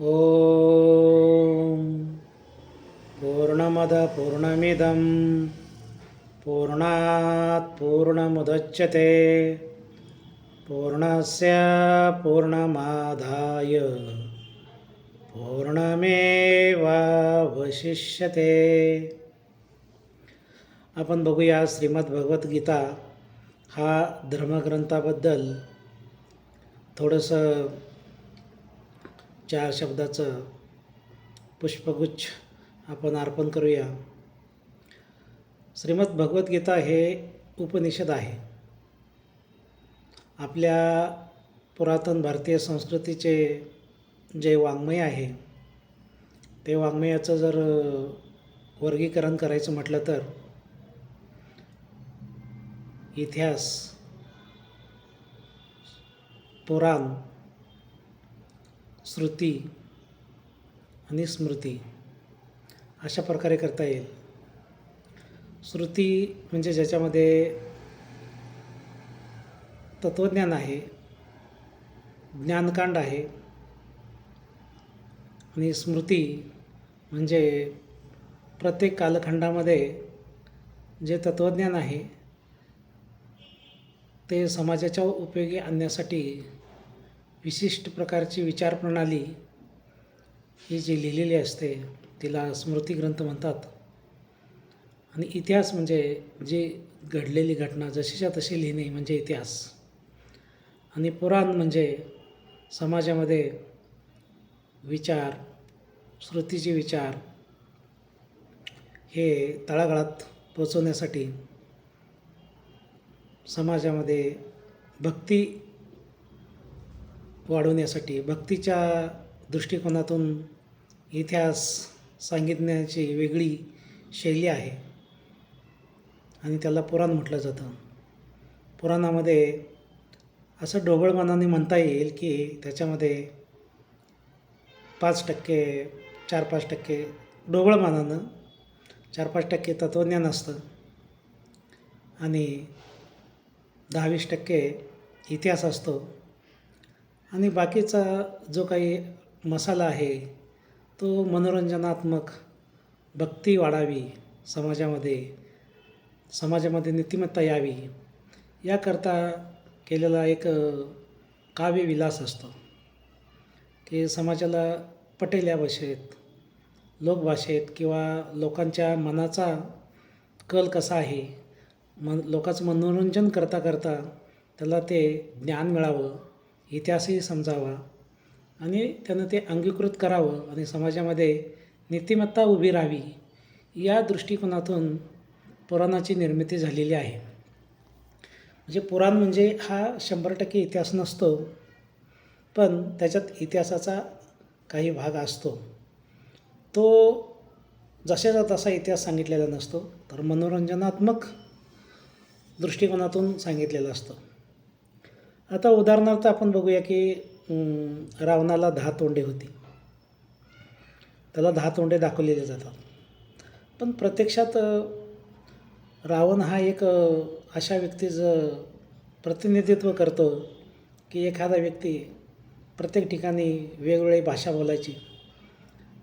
ॐ पूर्णमद पूर्णमिदं पूर्णात् पूर्णमुदच्यते पूर्णस्य पूर्णमादाय पूर्णमेवावशिष्यते। आपण बघूया श्रीमद भगवद्गीता हा धर्मग्रंथाबद्दल थोडंसं चार शब्दाचं पुष्पगुच्छ आपण अर्पण करूया. श्रीमद भगवद्गीता हे उपनिषद आहे. आपल्या पुरातन भारतीय संस्कृतीचे जे वाङ्मय आहे ते वाङ्मयाचं जर वर्गीकरण करायचं म्हटलं तर इतिहास पुराण श्रुती आणि स्मृती अशा प्रकारे करता येईल. श्रुती म्हणजे ज्याच्यामध्ये तत्त्वज्ञान आहे ज्ञानकांड आहे आणि स्मृती म्हणजे प्रत्येक कालखंडामध्ये जे तत्त्वज्ञान आहे ते समाजाच्या उपयोगी आणण्यासाठी विशिष्ट प्रकारची विचारप्रणाली ही जी लिहिलेली असते तिला स्मृतिग्रंथ म्हणतात. आणि इतिहास म्हणजे जी घडलेली घटना जशीच्या तशी लिहिणे म्हणजे इतिहास. आणि पुराण म्हणजे समाजामध्ये विचार श्रुतीचे विचार हे तळागाळात पोचवण्यासाठी समाजामध्ये भक्ती वाढवण्यासाठी भक्तीच्या दृष्टिकोनातून इतिहास सांगितण्याची वेगळी शैली आहे. आणि त्याला पुराण म्हटलं जातं. पुराणामध्ये असं ढोबळमानाने म्हणता येईल की त्याच्यामध्ये पाच टक्के चार पाच टक्के ढोबळमानानं चार पाच टक्के तत्त्वज्ञान असतं. आणि दहावीस टक्के इतिहास असतो. आणि बाकीचा जो काही मसाला आहे तो मनोरंजनात्मक भक्ती वाढावी समाजामध्ये समाजामध्ये नीतिमत्ता यावी याकरता केलेला एक काव्यविलास असतो. की समाजाला पटेल या भाषेत लोकभाषेत किंवा लोकांच्या मनाचा कल कसा आहे मन लोकांचं मनोरंजन करता करता त्याला ते ज्ञान मिळावं इतिहासही समजावा आणि त्यानं ते अंगीकृत करावं आणि समाजामध्ये नीतिमत्ता उभी राहावी या दृष्टिकोनातून पुराणाची निर्मिती झालेली आहे. म्हणजे पुराण म्हणजे हा शंभर टक्के इतिहास नसतो पण त्याच्यात इतिहासाचा काही भाग असतो. तो जशाचा तसा इतिहास सांगितलेला नसतो तर मनोरंजनात्मक दृष्टिकोनातून सांगितलेला असतो. आता उदाहरणार्थ आपण बघूया की रावणाला दहा तोंडे होती. त्याला दहा तोंडे दाखवलेले जातात. पण प्रत्यक्षात रावण हा एक अशा व्यक्तीचं प्रतिनिधित्व करतो की एखादा व्यक्ती प्रत्येक ठिकाणी वेगवेगळी भाषा बोलायची.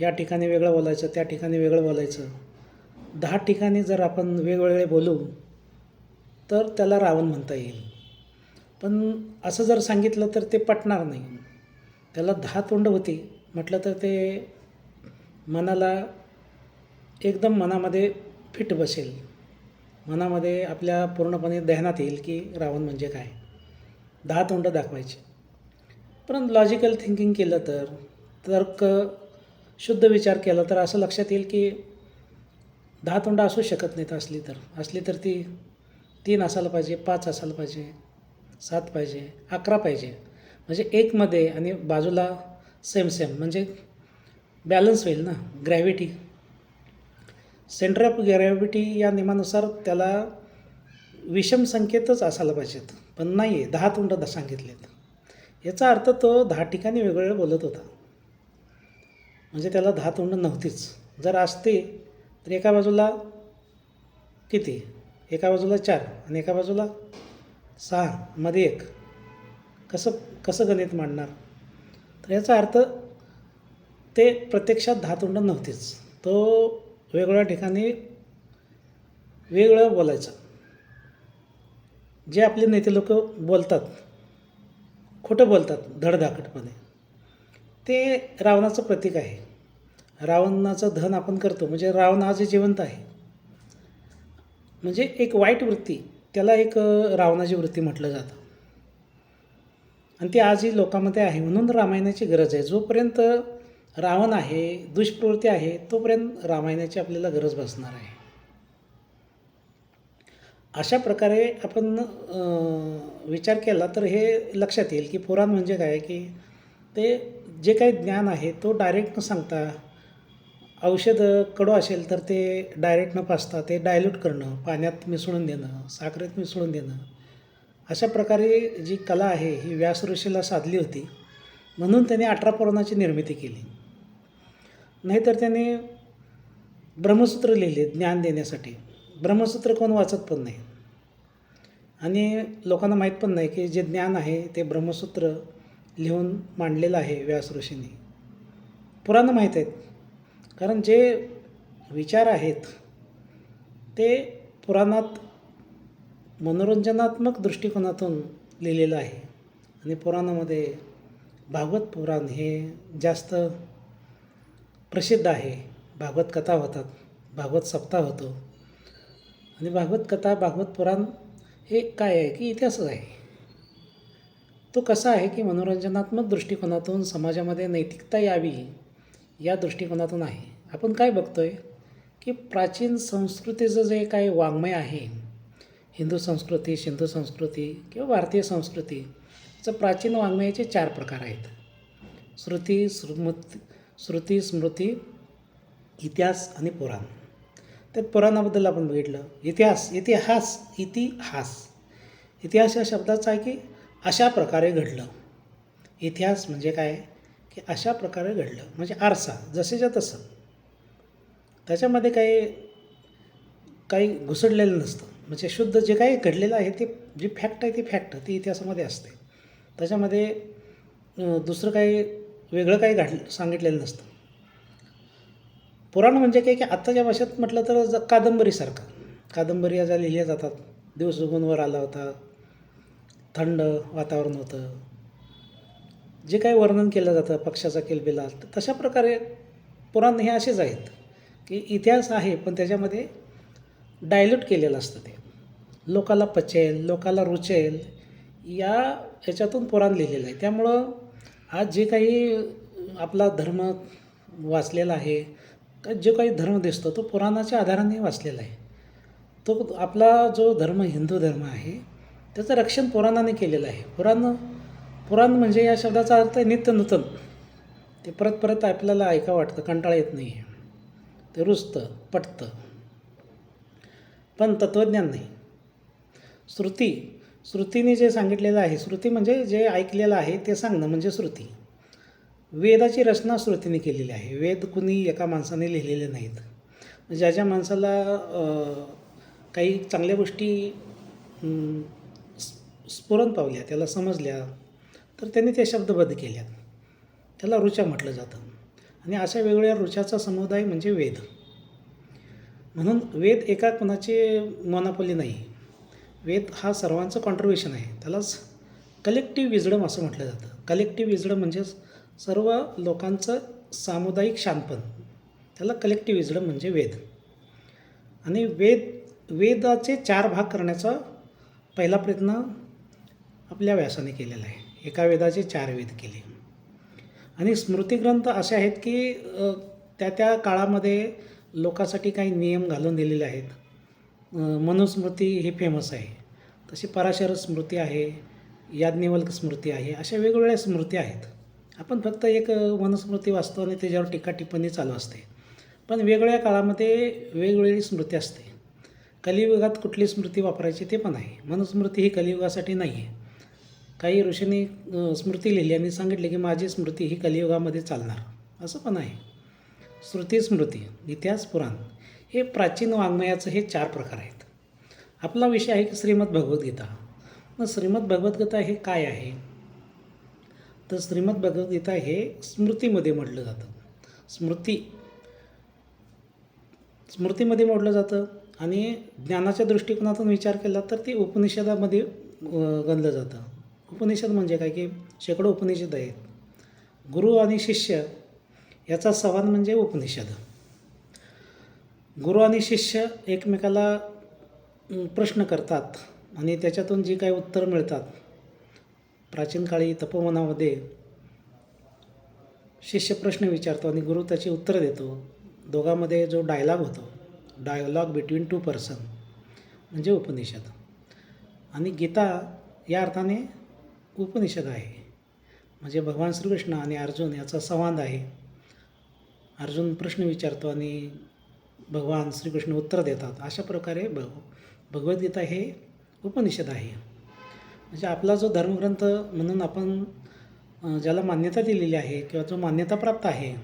या ठिकाणी वेगळं बोलायचं त्या ठिकाणी वेगळं बोलायचं. दहा ठिकाणी जर आपण वेगवेगळे बोलू तर त्याला रावण म्हणता येईल. पण असं जर सांगितलं तर ते पटणार नाही. त्याला दहा तोंड होती. म्हटलं तर ते मनाला एकदम मनामध्ये फिट बसेल. मनामध्ये आपल्या पूर्णपणे ध्यानात येईल की रावण म्हणजे काय? दहा तोंड दाखवायचे. पण लॉजिकल थिंकिंग केलं तर तर्क शुद्ध विचार केला तर असं लक्षात येईल की दहा तोंड असू शकत नाहीत असली तर. असली तर ती तीन असायला पाहिजे पाच असायला पाहिजे. सात पाहिजे अकरा पाहिजे. म्हणजे एकमध्ये आणि बाजूला सेम सेम म्हणजे बॅलन्स होईल ना ग्रॅव्हिटी सेंटर ऑफ ग्रॅव्हिटी या नियमानुसार त्याला विषम संकेतच असायला पाहिजेत पण नाही आहे दहा तोंड द सांगितलेत. याचा अर्थ तो दहा ठिकाणी वेगवेगळं बोलत होता. म्हणजे त्याला दहा तोंड नव्हतीच. जर असते तर एका बाजूला किती? एका बाजूला चार आणि एका बाजूला सहा मध्ये एक. कसं कसं गणित मांडणार? तर याचा अर्थ ते प्रत्यक्षात धातुंड नव्हतीच. तो वेगवेगळ्या ठिकाणी वेगळं बोलायचं. जे आपले नेते लोक बोलतात खोटं बोलतात धडधाकटपणे ते रावणाचं प्रतीक आहे. रावणाचं धन आपण करतो म्हणजे रावण आज जिवंत आहे. म्हणजे एक वाईट वृत्ती त्याला एक रावणाची वृत्ती म्हटलं जातं. आणि ती आजही लोकांमध्ये आहे. म्हणून रामायणाची गरज आहे. जोपर्यंत रावण आहे दुष्प्रवृत्ती आहे तोपर्यंत रामायणाची आपल्याला गरज भासणार आहे. अशा प्रकारे आपण विचार केला तर हे लक्षात येईल की पुराण म्हणजे काय? की ते जे काही ज्ञान आहे तो डायरेक्ट न सांगता औषध कडू असेल तर ते डायरेक्ट न पाचता ते डायल्यूट करणं पाण्यात मिसळून देणं साखरेत मिसळून देणं अशा प्रकारे जी कला आहे ही व्यास ऋषीला साधली होती. म्हणून त्याने अठरा पुराणाची निर्मिती केली. नाहीतर त्याने ब्रह्मसूत्र लिहिले ज्ञान देण्यासाठी. ब्रह्मसूत्र कोण वाचत पण नाही. आणि लोकांना माहीत पण नाही की जे ज्ञान आहे ते ब्रह्मसूत्र लिहून मांडलेलं आहे व्यास ऋषींनी. पुराणं माहीत आहेत. कारण जे विचार आहेत ते पुराणात मनोरंजनात्मक दृष्टिकोनातून लिहिलेलं आहे. आणि पुराणामध्ये भागवत पुराण हे जास्त प्रसिद्ध आहे. भागवत कथा होतात भागवत सप्ताह होतो. आणि भागवत कथा भागवत पुराण हे काय आहे की इतिहासच आहे. तो कसा आहे की मनोरंजनात्मक दृष्टिकोनातून समाजामध्ये नैतिकता यावी या दृष्टिकोनातून आहे. आपण काय बघतो आहे की प्राचीन संस्कृतीचं जे काही वाङ्मय आहे हिंदू संस्कृती सिंधू संस्कृती किंवा भारतीय संस्कृती प्राचीन वाङ्मयाचे चार प्रकार आहेत. श्रुती स्मृती श्रुती स्मृती इतिहास आणि पुराण. त्यात पुराणाबद्दल आपण बघितलं. इतिहास इतिहास इतिहास. इतिहास या शब्दाचा आहे की अशा प्रकारे घडलं. इतिहास म्हणजे काय? की अशा प्रकारे घडलं. म्हणजे आरसा जसेच्या तसं. त्याच्यामध्ये काही काही घुसडलेलं नसतं. म्हणजे शुद्ध जे काही घडलेलं आहे ते जी फॅक्ट आहे ती फॅक्ट ती इतिहासामध्ये असते. त्याच्यामध्ये दुसरं काही वेगळं काही घड सांगितलेलं नसतं. पुराण म्हणजे काय की आत्ताच्या भाषेत म्हटलं तर ज- कादंबरीसारखं. कादंबरी ज्या लिहिल्या जातात. दिवस उगूनवर आला होता. थंड वातावरण होतं. जे काही वर्णन केलं जातं पक्षाचा किलबिला तर तशा प्रकारे पुराण हे असेच आहेत की इतिहास आहे पण त्याच्यामध्ये डायल्यूट केलेलं असतं ते. लोकाला पचेल लोकाला रुचेल या ह्याच्यातून पुराण लिहिलेलं आहे. त्यामुळं आज जे काही आपला धर्म वाचलेला आहे का जो काही धर्म दिसतो तो पुराणाच्या आधाराने वाचलेला आहे. तो आपला जो धर्म हिंदू धर्म आहे त्याचं रक्षण पुराणाने केलेलं आहे. पुराण पुराण म्हणजे या शब्दाचा अर्थ आहे नित्य नूतन. ते परत परत आपल्याला ऐका वाटतं कंटाळा येत नाही. ते रुजतं पटतं. पण तत्त्वज्ञान नाही. श्रुती श्रुतीने जे सांगितलेलं आहे श्रुती म्हणजे जे ऐकलेलं आहे ते सांगणं म्हणजे श्रुती. वेदाची रचना श्रुतीने केलेली आहे. वेद कुणी एका माणसाने लिहिलेले नाहीत. ज्या ज्या माणसाला काही चांगल्या गोष्टी स्फुरण पावल्या त्याला समजल्या तर त्यांनी ते शब्दबद्ध केल्यात. त्याला ऋचा म्हटलं जातं. आणि अशा वेगवेगळ्या ऋचाचा समुदाय म्हणजे वेद. म्हणून वेद एका कोणाची मोनापली नाही. वेद हा सर्वांचं कॉन्ट्रीब्युशन आहे. त्यालाच कलेक्टिव्ह विजडम असं म्हटलं जातं. कलेक्टिव्ह विजडम म्हणजे सर्व लोकांचं सामुदायिक शानपण. त्याला कलेक्टिव्ह विजडम म्हणजे वेद. आणि वेद वेदाचे चार भाग करण्याचा पहिला प्रयत्न आपल्या व्यासाने केलेला आहे. एका वेदाचे चार वेद केले. आणि स्मृतिग्रंथ असे आहेत की त्या त्या काळामध्ये लोकांसाठी काही नियम घालून दिलेले आहेत. मनुस्मृती ही फेमस आहे. तशी पराशर स्मृती आहे याज्ञवल्क स्मृती आहे अशा वेगवेगळ्या स्मृती आहेत. आपण फक्त एक मनुस्मृती वाचतो आणि त्याच्यावर टीका टिप्पणी चालू असते. पण वेगळ्या काळामध्ये वेगवेगळी स्मृती असते. कलियुगात कुठली स्मृती वापरायची ते पण आहे. मनुस्मृती ही कलियुगासाठी नाही आहे काही ऋषींनी स्मृती लिहिली आणि सांगितले की माझी स्मृती ही कलियुगामध्ये चालणार. असं पण आहे. श्रुती स्मृती इतिहास पुराण हे प्राचीन वाङ्मयाचं हे चार प्रकार आहेत. आपला विषय आहे की श्रीमद भगवद्गीता. मग श्रीमद भगवद्गीता हे काय आहे? तर श्रीमद भगवद्गीता हे स्मृतीमध्ये म्हटलं जातं. स्मृती स्मृतीमध्ये मोडलं जातं आणि ज्ञानाच्या दृष्टिकोनातून विचार केला तर ते उपनिषदामध्ये गणलं जातं. उपनिषद म्हणजे काय की शेकडो उपनिषद आहेत. गुरु आणि शिष्य याचा संवाद म्हणजे उपनिषद. गुरु आणि शिष्य एकमेकाला प्रश्न करतात आणि त्याच्यातून जी काही उत्तरं मिळतात. प्राचीन काळी तपोवनामध्ये शिष्य प्रश्न विचारतो आणि गुरु त्याची उत्तरं देतो. दोघांमध्ये जो डायलॉग होतो डायलॉग बिटवीन टू पर्सन म्हणजे उपनिषद. आणि गीता या अर्थाने उपनिषद आहे. म्हणजे भगवान श्रीकृष्ण आणि अर्जुन याचा संवाद आहे. अर्जुन प्रश्न विचारतो आणि भगवान श्रीकृष्ण उत्तर देतात. अशा प्रकारे भग भगवद्गीता हे उपनिषद आहे. म्हणजे आपला जो धर्मग्रंथ म्हणून आपण ज्याला मान्यता दिलेली आहे किंवा जो मान्यता प्राप्त आहे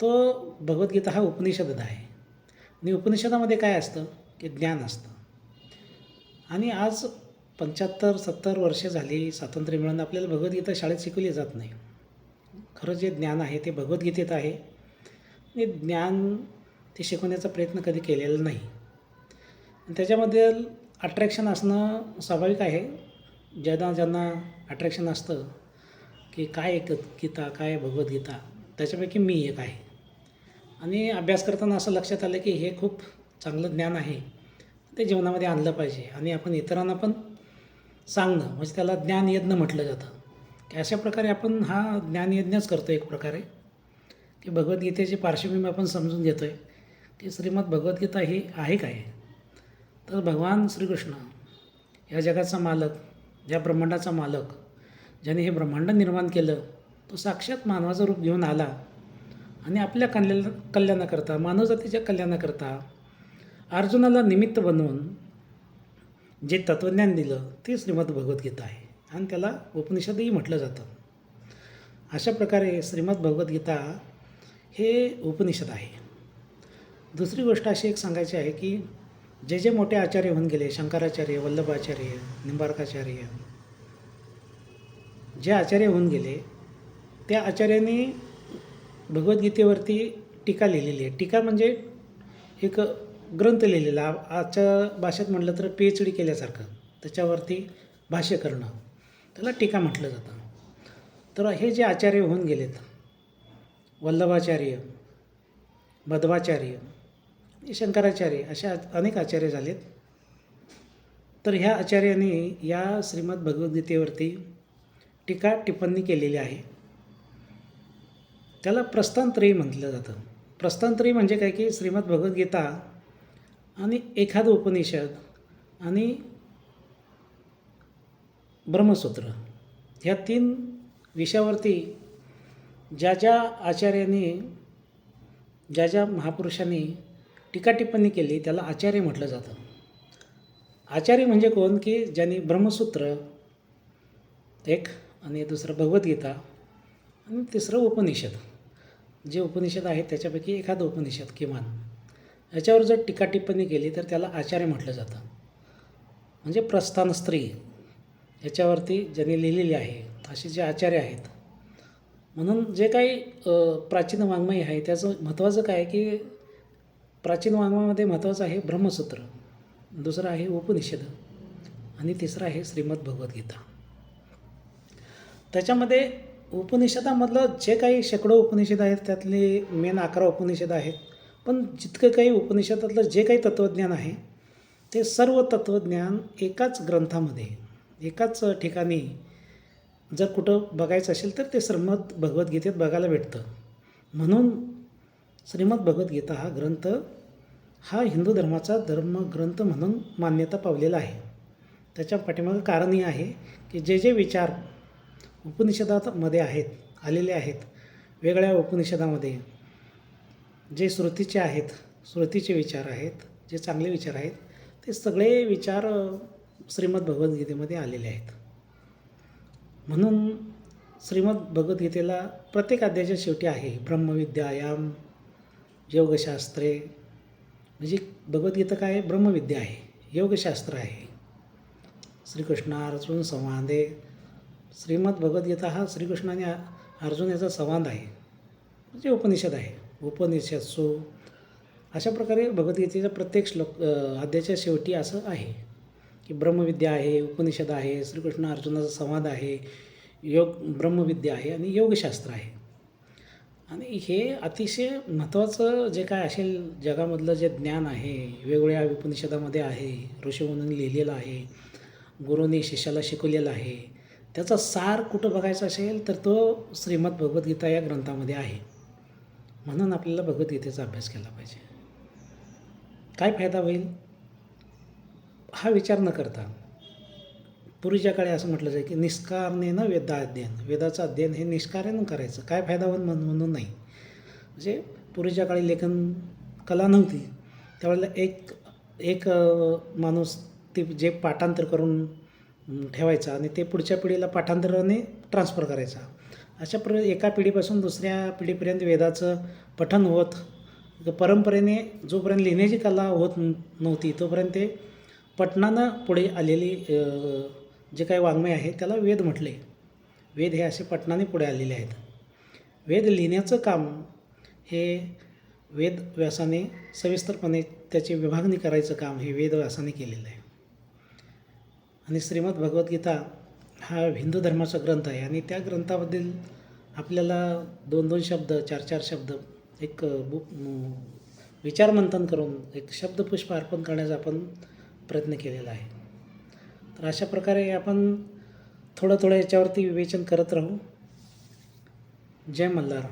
तो भगवद्गीता हा उपनिषद आहे. आणि उपनिषदामध्ये काय असतं? की ज्ञान असतं. आणि आज पंच्याहत्तर सत्तर वर्षे झाली स्वातंत्र्य मिळून आपल्याला भगवद्गीता शाळेत शिकवली जात नाही. खरं जे ज्ञान आहे ते भगवद्गीतेत आहे. आणि ज्ञान ते शिकवण्याचा प्रयत्न कधी केलेला नाही. त्याच्यामध्ये अट्रॅक्शन असणं स्वाभाविक आहे. ज्यांना ज्यांना अट्रॅक्शन असतं की काय एक गीता काय भगवद्गीता त्याच्यापैकी मी एक आहे. आणि अभ्यास करताना असं लक्षात आलं की हे खूप चांगलं ज्ञान आहे. ते जीवनामध्ये आणलं पाहिजे. आणि आपण इतरांना पण सांगणं म्हणजे त्याला ज्ञानयज्ञ म्हटलं जातं. की अशा प्रकारे आपण हा ज्ञानयज्ञच करतो एक प्रकारे. की भगवद्गीतेची पार्श्वभूमी आपण समजून घेतो आहे की श्रीमद भगवद्गीता ही आहे काय? तर भगवान श्रीकृष्ण या जगाचा मालक या ब्रह्मांडाचा मालक ज्याने हे ब्रह्मांड निर्माण केलं तो साक्षात मानवाचं रूप घेऊन आला. आणि आपल्या कल्याण कल्याणाकरता मानवजातीच्या कल्याणाकरता अर्जुनाला निमित्त बनवून जे तत्त्वज्ञान दिलं ते श्रीमद भगवद्गीता आहे. आणि त्याला उपनिषदही म्हटलं जातं. अशा प्रकारे श्रीमद भगवद्गीता हे उपनिषद आहे. दुसरी गोष्ट अशी एक सांगायची आहे की जे जे मोठे आचार्य होऊन गेले शंकराचार्य वल्लभाचार्य निंबार्काचार्य जे आचार्य होऊन गेले त्या आचार्यांनी भगवद्गीतेवरती टीका लिहिलेली आहे. टीका म्हणजे एक ग्रंथ लिहिलेला आजच्या भाषेत म्हटलं तर पी एच डी केल्यासारखं. त्याच्यावरती भाष्य करणं. त्याला टीका म्हटलं जातं. तर हे जे आचार्य होऊन गेलेत वल्लभाचार्य मध्वाचार्य शंकराचार्य अशा अनेक आचार्य झालेत. तर ह्या आचार्यांनी या श्रीमद भगवद्गीतेवरती टीका टिप्पणी केलेली आहे. त्याला प्रस्थानत्रयी म्हटलं जातं. प्रस्थानत्रयी म्हणजे काय की श्रीमद भगवद्गीता आणि एखादं उपनिषद आणि ब्रह्मसूत्र ह्या तीन विषयावरती ज्या ज्या आचार्यांनी ज्या ज्या महापुरुषांनी टीकाटिप्पणी केली त्याला आचार्य म्हटलं जातं. आचार्य म्हणजे कोण? की ज्यांनी ब्रह्मसूत्र एक आणि दुसरं भगवद्गीता आणि तिसरं उपनिषद. जे उपनिषद आहेत त्याच्यापैकी एखादं उपनिषद किमान. याच्यावर जर टीका टिप्पणी केली तर त्याला आचार्य म्हटलं जातं. म्हणजे प्रस्थान स्त्री याच्यावरती ज्यांनी लिहिलेली आहे असे जे आचार्य आहेत. म्हणून जे काही प्राचीन वाङ्मय आहे त्याचं महत्त्वाचं काय आहे की प्राचीन वाङ्मयामध्ये महत्त्वाचं आहे ब्रह्मसूत्र. दुसरं आहे उपनिषद. आणि तिसरं आहे श्रीमद भगवद्गीता. त्याच्यामध्ये उपनिषदामधलं जे काही शेकडो उपनिषद आहेत त्यातले मेन अकरा उपनिषद आहेत. पण जितकं काही उपनिषदातलं जे काही तत्त्वज्ञान आहे ते सर्व तत्त्वज्ञान एकाच ग्रंथामध्ये एकाच ठिकाणी जर कुठं बघायचं असेल तर ते श्रीमद भगवद्गीतेत बघायला भेटतं. म्हणून श्रीमद भगवद्गीता हा ग्रंथ हा हिंदू धर्माचा धर्मग्रंथ म्हणून मान्यता पावलेला आहे. त्याच्या पाठीमागं कारणही आहे की जे जे विचार उपनिषदामध्ये आहेत आलेले आहेत वेगळ्या उपनिषदामध्ये जे श्रुतीचे आहेत श्रुतीचे विचार आहेत जे चांगले विचार आहेत ते सगळे विचार श्रीमद भगवद्गीतेमध्ये आलेले आहेत. म्हणून श्रीमद भगवद्गीतेला प्रत्येक अध्यायाच्या शेवटी आहे ब्रह्मविद्यायाम योगशास्त्रे. म्हणजे भगवद्गीता काय? आहे ब्रह्मविद्या आहे योगशास्त्र आहे. श्रीकृष्ण अर्जुन संवादे. श्रीमद भगवद्गीता हा श्रीकृष्णाने अर्जुन याचा संवाद आहे. म्हणजे उपनिषद आहे. उपनिषद सो अशा प्रकारे भगवद्गीतेचा प्रत्येक श्लोक अध्याच्या अध्यायाच्या शेवटी असं आहे की ब्रह्मविद्या आहे उपनिषद आहे श्रीकृष्ण अर्जुनाचा संवाद आहे योग ब्रह्मविद्या आहे आणि योगशास्त्र आहे. आणि हे अतिशय महत्त्वाचं जे काय असेल जगामधलं जे ज्ञान आहे वेगवेगळ्या उपनिषदामध्ये आहे ऋषीमुनी लिहिलेलं आहे गुरुने शिष्याला शिकवलेलं आहे त्याचा सार कुठं बघायचा असेल तर तो श्रीमद भगवद्गीता या ग्रंथामध्ये आहे. म्हणून आपल्याला भगवद्गीतेचा अभ्यास केला पाहिजे. काय फायदा होईल? हा विचार न करता. पूर्वीच्या काळी असं म्हटलं जाईल की निष्कारनेनं वेदाध्ययन. वेदाचं अध्ययन हे निष्कारानं करायचं. काय फायदा होईल म्हणून म्हणून नाही. म्हणजे पूर्वीच्या काळी लेखन कला नव्हती. त्यावेळेला एक एक माणूस ते जे पाठांतर करून ठेवायचा आणि ते पुढच्या पिढीला पाठांतराने ट्रान्सफर करायचा. अशा प्र एका पिढीपासून दुसऱ्या पिढीपर्यंत वेदाचं पठन होत परंपरेने जोपर्यंत लिहिण्याची कला होत नव्हती तोपर्यंत ते पठणानं पुढे आलेली जे काही वाङ्मय आहे त्याला वेद म्हटले. वेद हे असे पठणाने पुढे आलेले आहेत. वेद लिहिण्याचं काम हे वेद व्यासाने सविस्तरपणे त्याची विभागणी करायचं काम हे वेद व्यासाने केलेलं आहे. आणि श्रीमद भगवद्गीता हा हिंदू धर्माचा ग्रंथ आहे. आणि त्या ग्रंथाबद्दल आपल्याला दोन दोन शब्द चार चार शब्द एक बुक विचारमंथन करून एक शब्दपुष्प अर्पण करण्याचा आपण प्रयत्न केलेला आहे. तर अशा प्रकारे आपण थोडं थोडं याच्यावरती विवेचन करत राहू. जय मल्हार